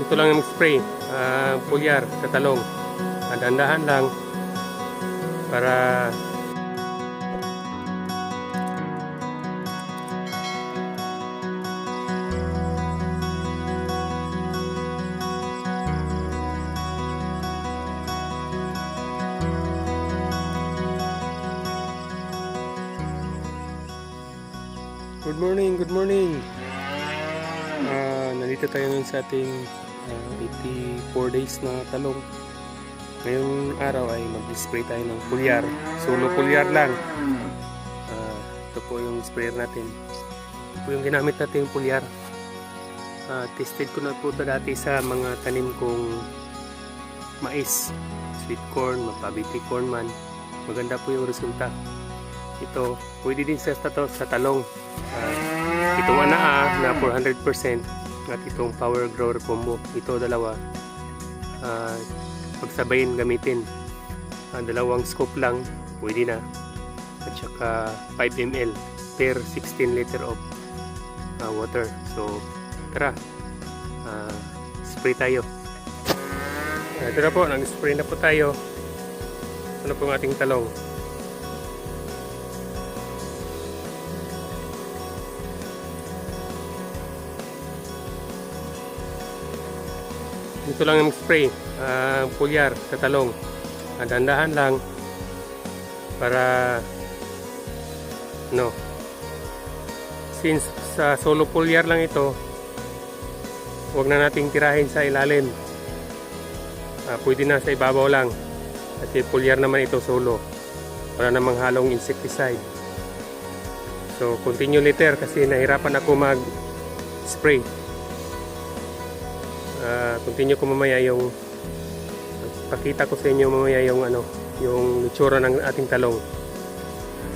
Dito lang yung spray, uh, pulyar, katalong. Uh, dahan lang para Good morning, good morning. Ah, nandito tayo ngayon sa ating ah, 84 days na talong. Ngayong araw ay mag-spray tayo ng pulyar. Solo pulyar lang. Ah, ito po yung sprayer natin. Ito po yung ginamit natin yung pulyar. Ah, tested ko na po ito dati sa mga tanim kong mais, sweet corn, mapabiti corn man. Maganda po yung resulta. Ito, pwede din sa, sa, talong. Ah, itong anaa na 400% at itong power grower combo. Ito dalawa. Ah, pagsabayin gamitin. Ah, dalawang scoop lang, pwede na. At saka 5 ml per 16 liter of ah, water. So, tara. Ah, spray tayo. Ah, ito na po, nag-spray na po tayo. Ano po ang ating talong? Dito lang yung spray, uh, pulyar sa talong. Uh, lang para no. Since sa solo pulyar lang ito, huwag na nating tirahin sa ilalim. Uh, pwede na sa ibabaw lang. Kasi pulyar naman ito solo. Wala namang halong insecticide. So, continue later kasi nahirapan ako mag-spray uh, continue ko mamaya yung pakita ko sa inyo mamaya yung ano yung itsura ng ating talong.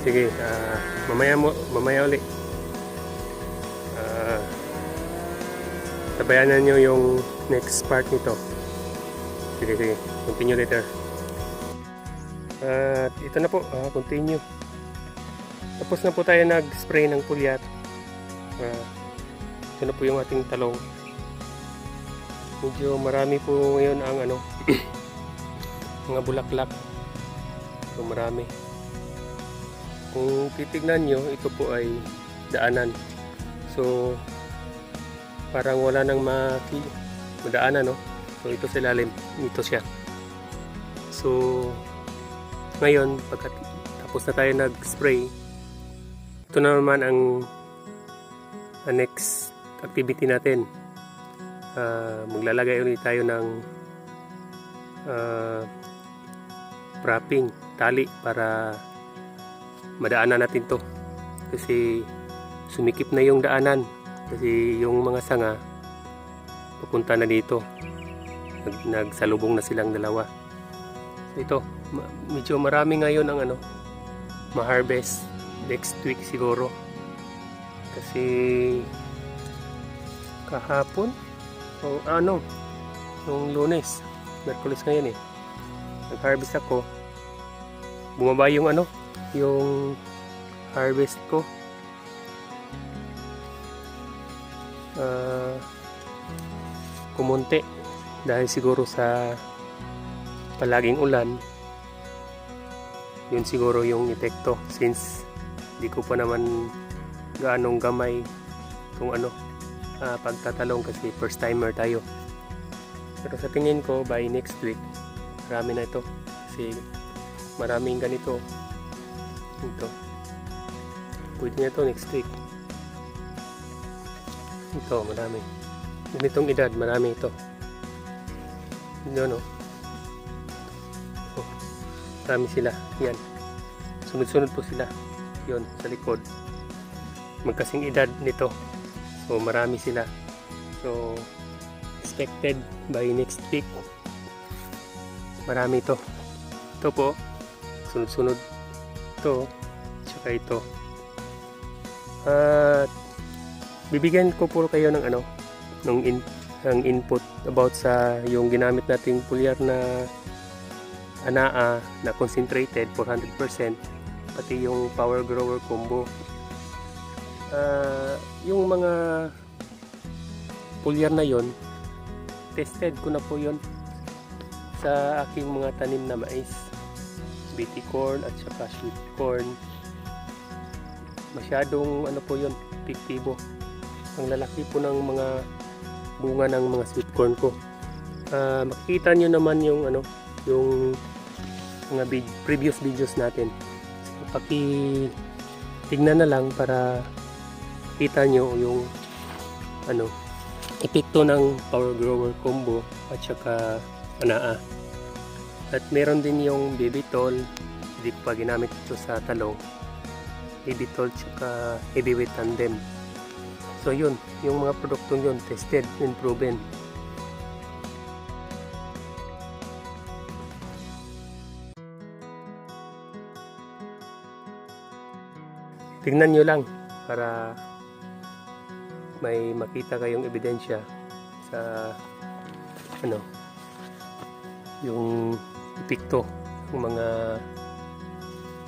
Sige uh, mamaya mo mamaya uli uh, sabayanan nyo yung next part nito. Sige sige. Continue later. At uh, ito na po. Uh, continue. Tapos na po tayo nag spray ng pulyat. Uh, ito na po yung ating talong medyo marami po ngayon ang ano mga bulaklak. So marami. Kung titignan nyo ito po ay daanan. So parang wala nang maki madaanan no? So ito sa ilalim ito siya. So ngayon pagka tapos na tayo nag spray ito na naman ang, ang next activity natin uh, maglalagay ulit tayo ng uh, wrapping tali para madaanan natin to. Kasi sumikip na yung daanan. Kasi yung mga sanga papunta na dito. Nag, nagsalubong na silang dalawa. So ito ma- medyo marami ngayon ang ano ma-harvest next week siguro. Kasi kahapon o ano nung lunes merkulis ngayon eh. Nag harvest ako. Bumaba yung ano yung harvest ko. Uh, kumunti. Dahil siguro sa palaging ulan yun siguro yung epekto since di ko pa naman gaanong gamay kung ano uh, pagtatalong kasi first timer tayo. Pero sa tingin ko by next week marami na ito. Kasi maraming ganito. Ito. Pwede na ito next week. Ito marami. Ganitong edad marami ito. Yun no oh, marami sila. Yan. Sunod sunod po sila. Yon sa likod. Magkasing edad nito So marami sila. So expected by next week. Marami ito. Ito po. Sunod-sunod. Ito. Tsaka ito. At bibigyan ko po kayo ng ano ng in, ng input about sa yung ginamit nating pulyar na anaa na concentrated 400% pati yung power grower combo uh, yung mga pulyar na yon tested ko na po yun sa aking mga tanim na mais. BT corn at saka sweet corn. Masyadong ano po yun, epektibo. Ang lalaki po ng mga bunga ng mga sweet corn ko. Ah, makikita nyo naman yung ano, yung mga vid- previous videos natin. So, paki tignan na lang para kita nyo yung ano epekto ng power grower combo at saka anaa. At meron din yung Bibitol hindi ko pa ginamit ito sa talong. Bibitol tsaka heavyweight tandem. So yun. Yung mga produktong yun tested and proven. Tingnan nyo lang para may makita kayong ebidensya sa ano yung epekto ng mga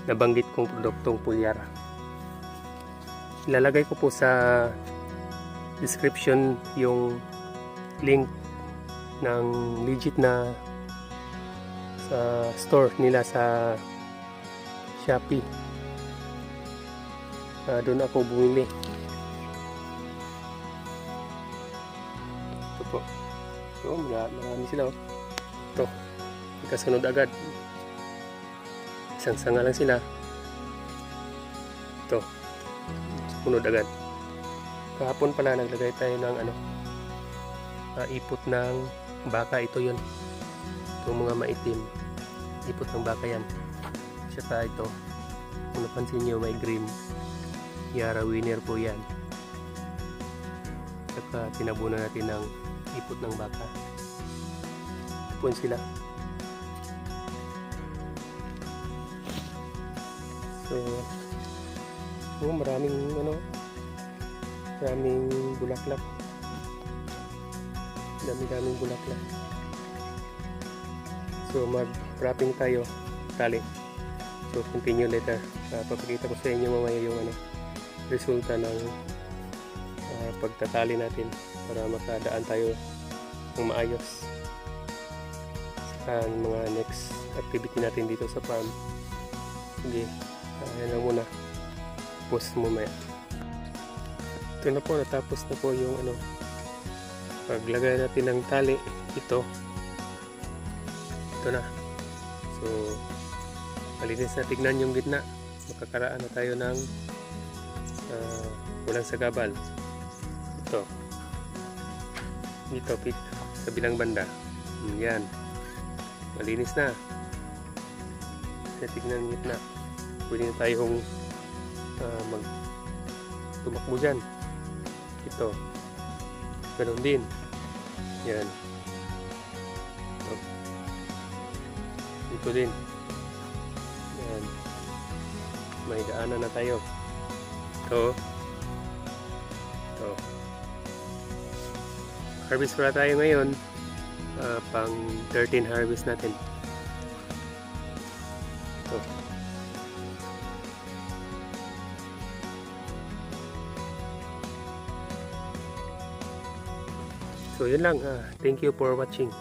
nabanggit kong produktong pulyar ilalagay ko po sa description yung link ng legit na sa store nila sa Shopee. Ah, doon ako bumili ito po. So mara- marami sila oh. ito kasunod agad. Isang sanga lang sila. Ito sunod agad. Kahapon pala naglagay tayo ng ano ah, ipot ng baka. Ito yun. Itong mga maitim. Ipot ng baka yan. Saka ito kung napansin nyo may green. Yara winner po yan. Saka tinabunan natin ng ipot ng baka ipon sila. So oh, maraming ano maraming bulaklak. Dami daming bulaklak. So mag wrapping tayo tali. So continue later. Uh, papakita ko sa inyo mamaya yung ano resulta ng uh, pagtatali natin para makadaan tayo ng maayos sa mga next activity natin dito sa farm. Sige uh, yan lang muna. Post mo maya ito na po natapos na po yung ano paglagay natin ng tali. Ito. Ito na. So malinis na tignan yung gitna. Makakaraan na tayo ng uh, walang sagabal. Ito dito pit sa bilang banda. Hmm, yan. Malinis na. Tignan yung gitna pwede na tayong uh, mag tumakbo dyan. Ito. Ganun din. Yan. Ito, ito din. Yan. May daanan na tayo. Ito. Ito harvest pala tayo ngayon Ah, pang 13 harvest natin ito So yun lang. ah, thank you for watching.